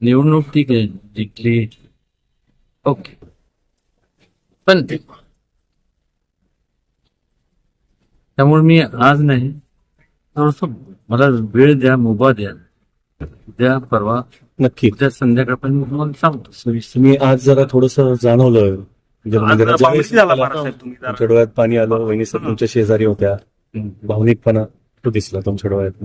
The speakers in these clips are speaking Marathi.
निवडणूक ठीक आहे जिंकली. ओके. पण त्यामुळे मी आज नाही थोडस मला वेळ द्या मुभा द्या. उद्या परवा नक्की. उद्या संध्याकाळपर्यंत मी तुम्हाला सांगतो. सविस्तर मी आज जरा थोडस जाणवलं. म्हणजे आज जरा ज्यावेळेस भावनिक झाला मला बाळासाहेब तुम्ही जरा. तुमच्या डोळ्यात पाणी आलं वहिनी सर तुमच्या शेजारी होत्या. भावनिकपणा तो दिसला तुमच्या डोळ्यात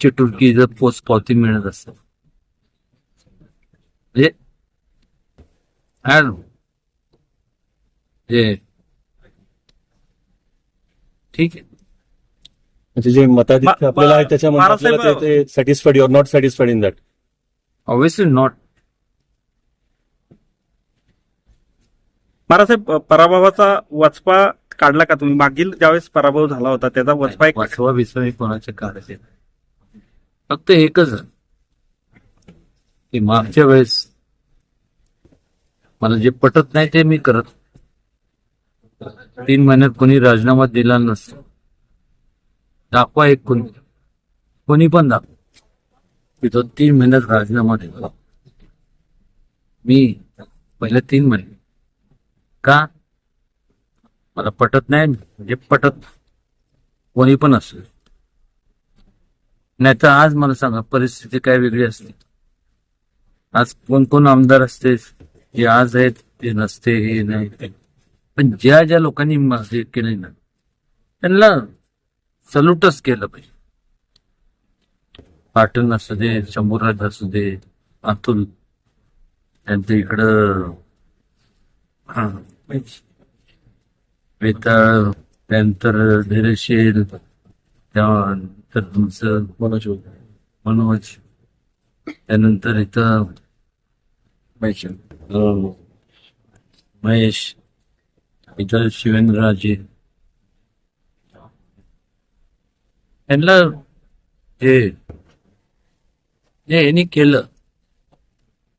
चिटुरकी जर पोच पावती मिळत असत म्हणजे ठीक आहे. म्हणजे जे मताधिक्य मा- आपल्याला आहे त्याच्यामध्ये satisfied you're not satisfied in that obviously not महाराजसाहेब पराभवाचा वचपा काढला का तुम्ही? मागील ज्यावेळेस पराभव झाला होता त्याचा वचपा एक वाचवा हे कोणाच्या काढायचे. फक्त एकच की मागच्या वेळेस मला जे पटत नाही ते मी करत. तीन महिन्यात कोणी राजीनामा दिला नसतो. दाखवा एक कोणी. कोणी पण दाखवा. की तो तीन महिन्यात राजीनामा दिला. मी पहिल्या तीन महिने. का? मला पटत नाही म्हणजे पटत कोणी पण असेल नाही तर आज मला सांगा परिस्थिती काय वेगळी असते? आज कोण कोण आमदार असते? जे आज आहेत ते नसते हे नाही. पण ज्या ज्या लोकांनी म- हे केले ना त्यांना सल्यूटच केलं पाहिजे. पाटण असू दे शंभूराज असू दे अतुल त्यांचं इकडं हा, वेताळ त्यानंतर धैर्यशील तर तुमचं मनोज मनोज. त्यानंतर इथं महेश. महेश. इथं शिवेंद्रराजे. यांना हे जे यांनी केलं.